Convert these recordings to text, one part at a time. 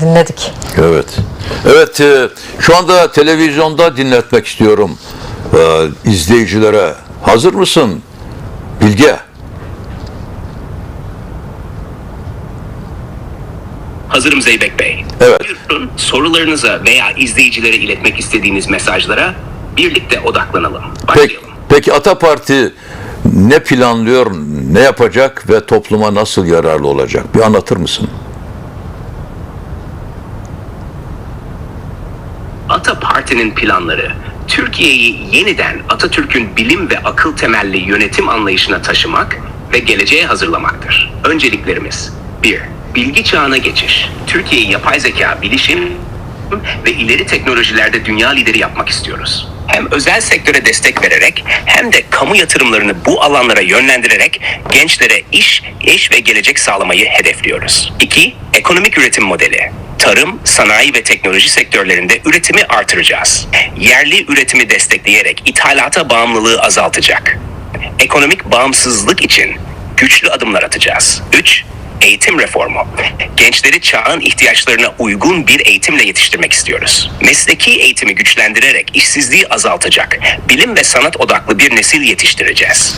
dinledik. Evet. Evet, e, şu anda televizyonda dinletmek istiyorum e, izleyicilere. Hazır mısın Bilge? Hazırım Zeybek Bey. Evet. Buyurun sorularınıza veya izleyicilere iletmek istediğiniz mesajlara birlikte odaklanalım. Peki, Başlayalım. peki Ata Parti ne planlıyor, ne yapacak ve topluma nasıl yararlı olacak? Bir anlatır mısın? Ata Parti'nin planları Türkiye'yi yeniden Atatürk'ün bilim ve akıl temelli yönetim anlayışına taşımak ve geleceğe hazırlamaktır. Önceliklerimiz 1. Bilgi çağına geçiş. Türkiye'yi yapay zeka, bilişim ve ileri teknolojilerde dünya lideri yapmak istiyoruz. Hem özel sektöre destek vererek hem de kamu yatırımlarını bu alanlara yönlendirerek gençlere iş, eş ve gelecek sağlamayı hedefliyoruz. 2. Ekonomik üretim modeli. Tarım, sanayi ve teknoloji sektörlerinde üretimi artıracağız. Yerli üretimi destekleyerek ithalata bağımlılığı azaltacak. Ekonomik bağımsızlık için güçlü adımlar atacağız. 3. Eğitim reformu. Gençleri çağın ihtiyaçlarına uygun bir eğitimle yetiştirmek istiyoruz. Mesleki eğitimi güçlendirerek işsizliği azaltacak, bilim ve sanat odaklı bir nesil yetiştireceğiz.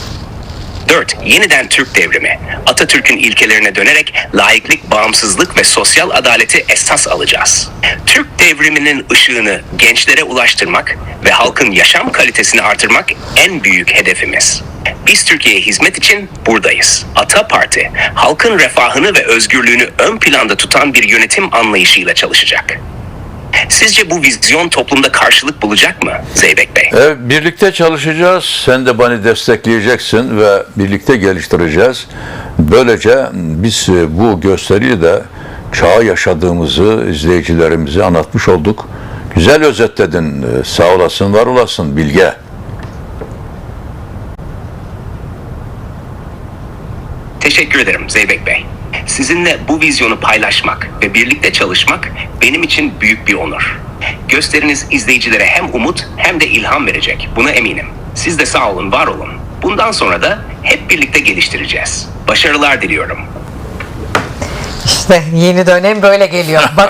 4. Yeniden Türk devrimi. Atatürk'ün ilkelerine dönerek laiklik, bağımsızlık ve sosyal adaleti esas alacağız. Türk devriminin ışığını gençlere ulaştırmak ve halkın yaşam kalitesini artırmak en büyük hedefimiz. Biz Türkiye'ye hizmet için buradayız. Ata Parti, halkın refahını ve özgürlüğünü ön planda tutan bir yönetim anlayışıyla çalışacak. Sizce bu vizyon toplumda karşılık bulacak mı Zeybek Bey? Evet, birlikte çalışacağız. Sen de beni destekleyeceksin ve birlikte geliştireceğiz. Böylece biz e, bu gösteriyi de çağa yaşadığımızı izleyicilerimize anlatmış olduk. Güzel özetledin. E, Sağ olasın, var olasın Bilge. Teşekkür ederim Zeybek Bey. Sizinle bu vizyonu paylaşmak ve birlikte çalışmak benim için büyük bir onur. Gösteriniz izleyicilere hem umut hem de ilham verecek. Buna eminim. Siz de sağ olun, var olun. Bundan sonra da hep birlikte geliştireceğiz. Başarılar diliyorum. İşte yeni dönem böyle geliyor. Bak